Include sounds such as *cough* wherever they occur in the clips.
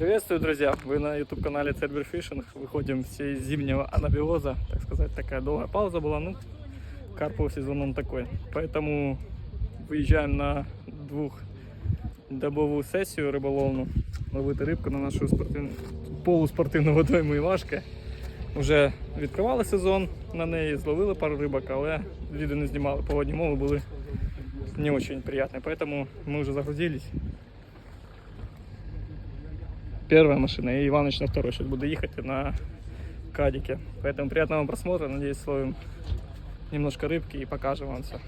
Приветствую, друзья! Вы на YouTube-канале Цербер Фишинг. Выходим все из зимнего анабиоза. Так сказать, такая долгая пауза была. Ну, карповый сезон он такой. Поэтому выезжаем на двухдобову сесію риболовну. Ловити рибку на нашу спортивну, полуспортивну водойму Івашки. Вже відкривали сезон на неї, зловили пару рибок, але відео не знімали. Погодні мови були не очень приятные. Поэтому мы уже загрузились. Первая машина, и Иваныч на второй сейчас буду ехать на кадике. Поэтому приятного просмотра. Надеюсь, словим немножко рыбки и покажем вам все.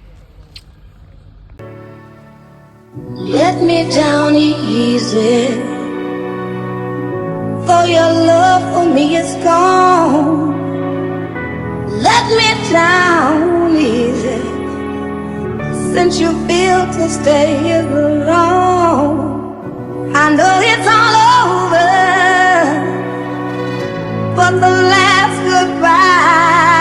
Let me down easy. For your love for me is gone. Let me down easy. Since you feel to stay alone. I know it's all over. The last goodbye.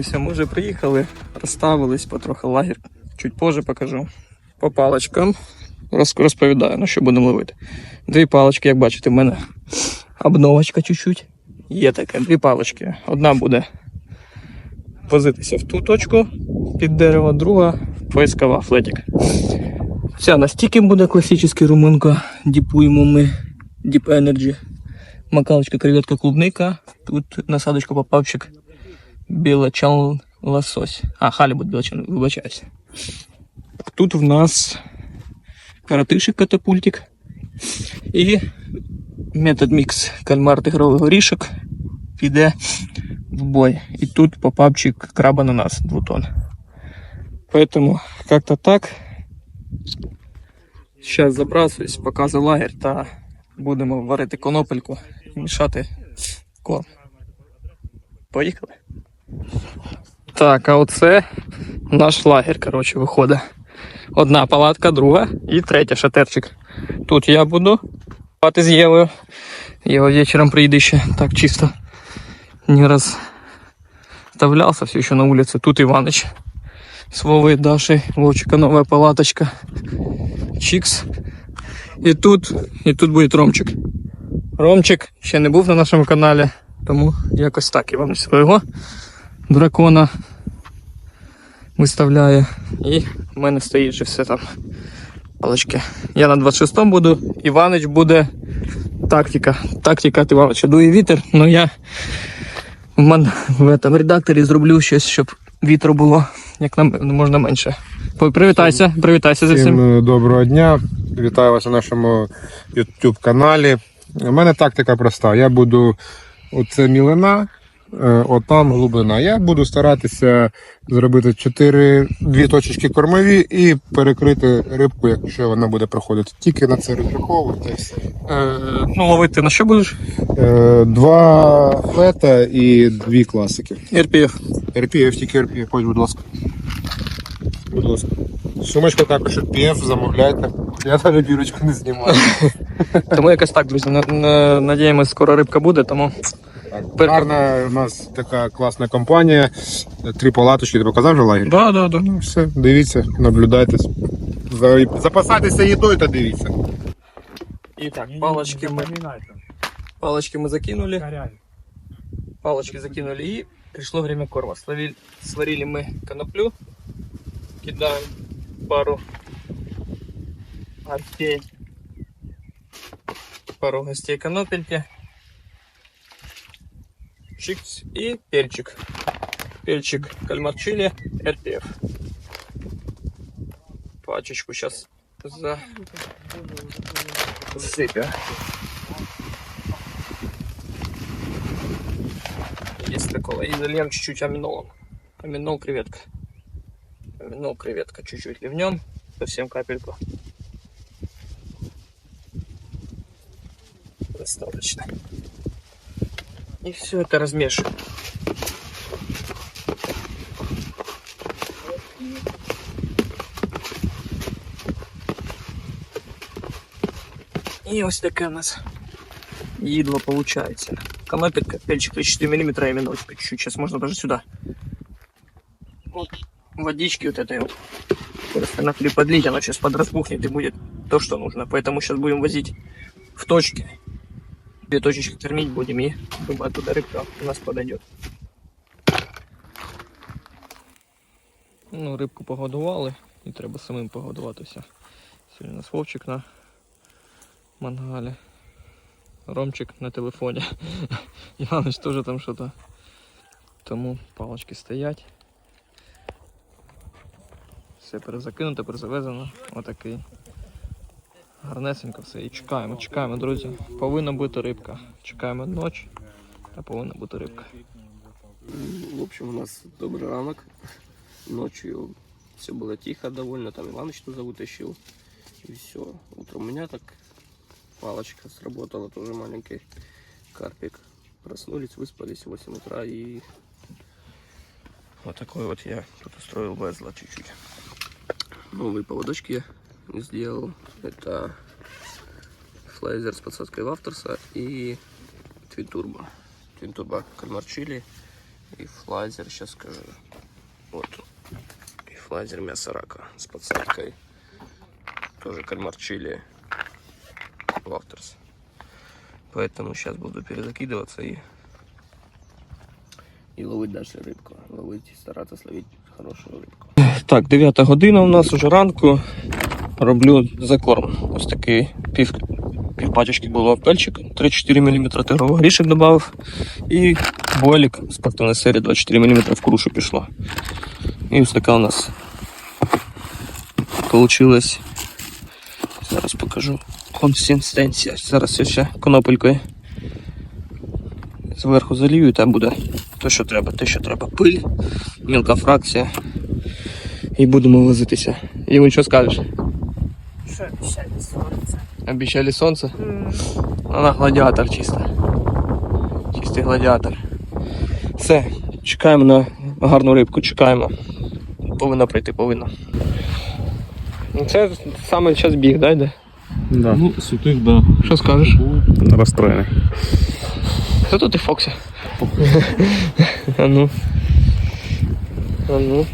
Все, ми вже приїхали, розставились потрохи лагерь. Чуть позже покажу. По паличкам розповідаю, на що будемо ловити. Дві палички, як бачите, в мене обновочка чуть-чуть. Є таке, дві палички. Одна буде возитися в ту точку під дерево, друга поискова флетик. Ця на стіки буде класичний румунка. Діпуємо ми Deep Energy. Макалочка, креветка, клубника. Тут насадочка попавчик білочан лосось. А, халібут білочан, вибачаюся. Тут в нас каратишик катапультик. І метод мікс кальмар тигровий горішок піде в бой. І тут попапчик краба на нас двутон. Поэтому как-то так. Сейчас забрасуюсь, показую лагерь та будемо варити конопельку і мішати корм. Поїхали. Так, а оце наш лагерь, коротше, виходить. Одна палатка, друга і третя шатерчик. Тут я буду спати з Євою. Єва вечором приїде ще так чисто. Не розставлявся все ще на вулиці. Тут Іванич. С Вовой, Дашей, Вовчика новая палаточка. Чикс. І тут, і тут буде Ромчик. Ромчик ще не був на нашому каналі, тому якось так Іван свого дракона виставляє. І в мене стоїть же все там. Палочки. Я на 26-му буду, Іванич буде тактика. Тактика от Іванича. Дує вітер, але я в, мен, в этом редакторі зроблю щось, щоб вітру було як нам можна менше. Привітайся, привітайся за всім. Всім е, доброго дня. Вітаю вас на нашому YouTube каналі. У мене тактика проста. Я буду оце мілина, е, отам глибина. Я буду старатися зробити 4, дві точечки кормові і перекрити рибку, якщо вона буде проходити. Тільки на це розраховувати. Е, ну, ловити на що будеш? Е, Два флета і дві класики. РПФ. RPF, тільки RPF, ось, будь ласка. Будь ласка. Сумочка також RPF, замовляйте. Я навіть бірочку не знімаю. Тому якось так, друзі. на- на- Надіємось, скоро рибка буде, тому Так, Пер- гарна у нас така класна компанія. Три палаточки, ти показав вже лагерь? да, да, да. Ну все, дивіться, наблюдайте. За- Запасайтеся їдою та дивіться. І так, палочки ми, палочки мы закинули. Палочки закинули и пришло время корма. Словили, сварили мы коноплю. Кидаем пару гостей. Пару гостей конопельки. Чикс и перчик. Перчик кальмар чили, RPF. Пачечку сейчас за... засыпя. Есть такого. И зальем чуть-чуть аминолом. Аминол креветка. Аминол креветка. Чуть-чуть ливнем. Совсем капельку. Достаточно. И все это размешиваем. І ось таке у нас їдло получается. Конопелька, пельчик 34 мм именно вот чуть-чуть. Сейчас можно даже сюда. Вот водички вот этой вот. Просто на хлеб подлить, оно сейчас подраспухнет и будет то, что нужно. Поэтому сейчас будем возить в точки. Две точечки кормить будем и думаю, оттуда рыбка у нас подойдет. Ну, рибку погодували і треба самим погодуватися. Сьогодні у нас Вовчик на мангалі. Ромчик на телефоні. *laughs* Іванович теж там щось. Тому палочки стоять. Все перезакинуто, перезавезено. Отакий. Гарнесенько все. І чекаємо, чекаємо, друзі. Повинна бути рибка. Чекаємо ніч, а повинна бути рибка. В общем, у нас добрый ранок. Ночью все было тихо довольно, там Иваныч туда вытащил. И все. Утром у меня так палочка сработала, тоже маленький карпик. Проснулись, выспались в 8 утра и вот такой вот я тут устроил везла чуть-чуть. Новые поводочки я сделал. Это флайзер с подсадкой Вафтерса и Твинтурбо. Твинтурбо кальмар чили и флайзер, сейчас скажу. Вот. И флайзер мясо рака с подсадкой. Тоже кальмар чили Вафтерс. Поэтому сейчас буду перезакидываться и и ловить дальше рыбку. Ловить, стараться словить хорошую рыбку. Так, 9 година у нас уже ранку. Роблю закорм. Ось такий пів, пів пачечки було пельчик 3-4 мм тигровий горішок додав. І бойлік спортивної серії 24 мм в крушу пішло. І ось така у нас получилась. Зараз покажу консистенція. Зараз я ще конопелькою зверху залію, там буде те, що треба, те, що треба. Пиль, мілка фракція. І будемо возитися. Йому що скажеш? Що обіцяли сонце? Обіцяли сонце? Вона гладіатор чисто. Чистий гладіатор. Все, чекаємо на гарну рибку, чекаємо. Повинна прийти, повинна. Ну, Це саме час біг, да, йде? Да. Ну, сутих, да. Що скажеш? Розстроєний. Хто ти Фоксі? а ну. А ну.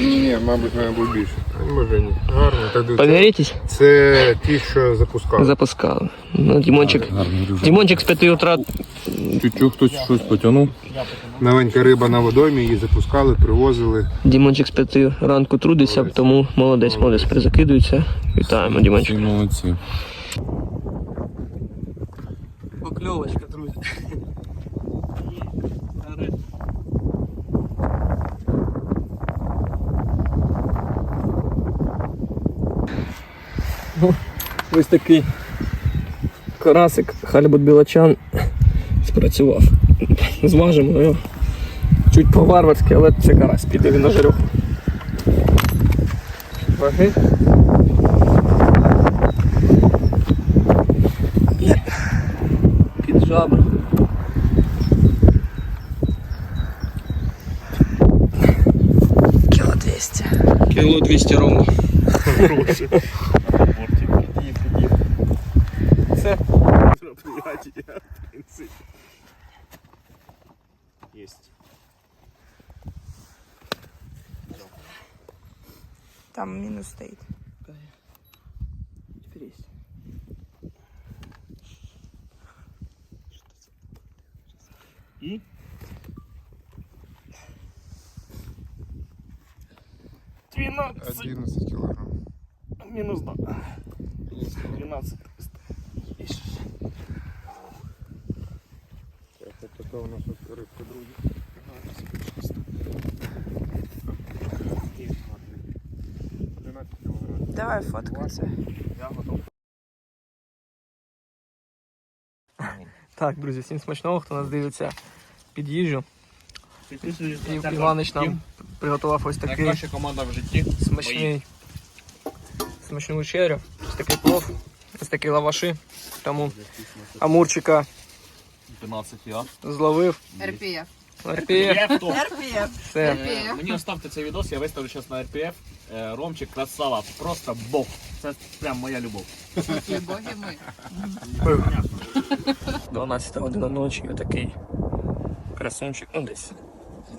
Ні, мабуть, має бути більше. Може ні. Гарно. Так дивіться. Поверитесь? Це ті, що запускали. Запускали. Ну, Дімончик. Дімончик з 5 утра Чуть-чуть хтось щось потягнув. Новенька риба на водоймі, її запускали, привозили. Дімончик з 5 ранку трудиться, тому молодець, молодець перезакидується. Вітаємо, Дімончик. Всі молодці. Покльовочка, друзі. Ось такий карасик, хальбут білачан спрацював. Зважимо його. Чуть по-варварськи, але це карась, піде він на жарьох. Ваги. Під жабра. Кіло 200. Кіло 200 ровно. Там мінус стоїть. Теперь есть. И? Двенадцать 11 кілограм. минус два. Двенадцать. Так, Така у нас ось рибка, друзі. Давай фоткайся. Так, друзі, всім смачного, хто нас дивиться під їжу. І Іванич нам приготував ось такий Найкраща команда в житті. смачний, смачну вечерю. Ось такий плов, ось такі лаваші. Тому Амурчика 12 я. зловив. РПФ. РПФ, РПФ. все. Мені оставте цей відос, я виставлю зараз на РПФ. Е, Ромчик, красава, просто бог. Це прям моя любов. Які боги ми. 12 година ночі, отакий красунчик, ну десь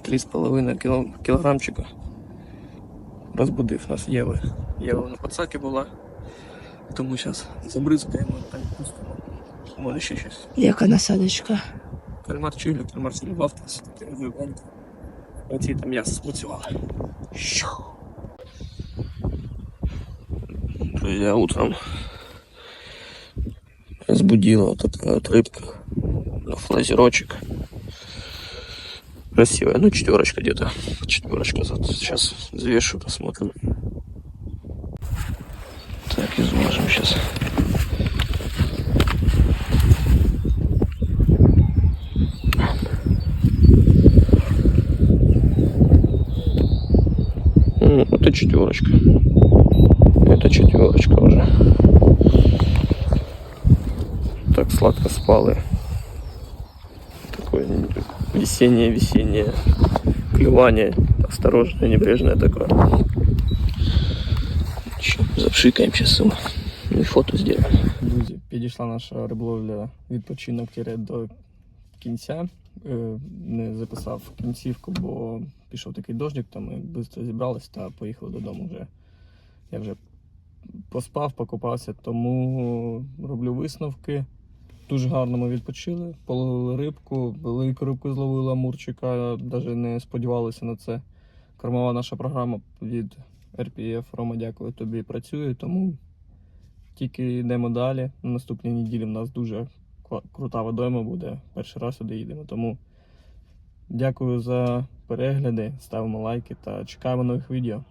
3,5 кіло, кілограмчика. Розбудив нас Єви. Єва на пацаки була. Тому зараз забризкаємо та й пустимо. Може ще щось. Яка насадочка? Кальмар чилі, кальмар сілював, Оці там м'ясо спрацювало. Щу. Друзья, утром разбудила вот такая вот рыбка. Флазерочек. Красивая. Ну, четверочка где-то. Четверочка. Сейчас взвешу, посмотрим. Так, изложим сейчас. четверочка. Это четверочка уже. Так сладко спалы. Такое весеннее-весеннее клевание. Осторожное, небрежное такое. Чё, Запшикаем сейчас его. Ну и фото сделаем. Друзі, підійшла наша риболовля відпочинок тире до кінця. Е, Не записав кінцівку, бо пішов такий дощик, то ми швидко зібрались та поїхали додому вже. Я вже поспав, покупався, тому роблю висновки. Дуже гарно ми відпочили, половили рибку, велику рибку зловили амурчика, навіть не сподівалися на це. Кормова наша програма від RPF. Рома, дякую тобі, працює, тому тільки йдемо далі. На наступній неділі в нас дуже крута водойма буде. Перший раз сюди їдемо. Тому дякую за перегляди, ставимо лайки та чекаємо нових відео.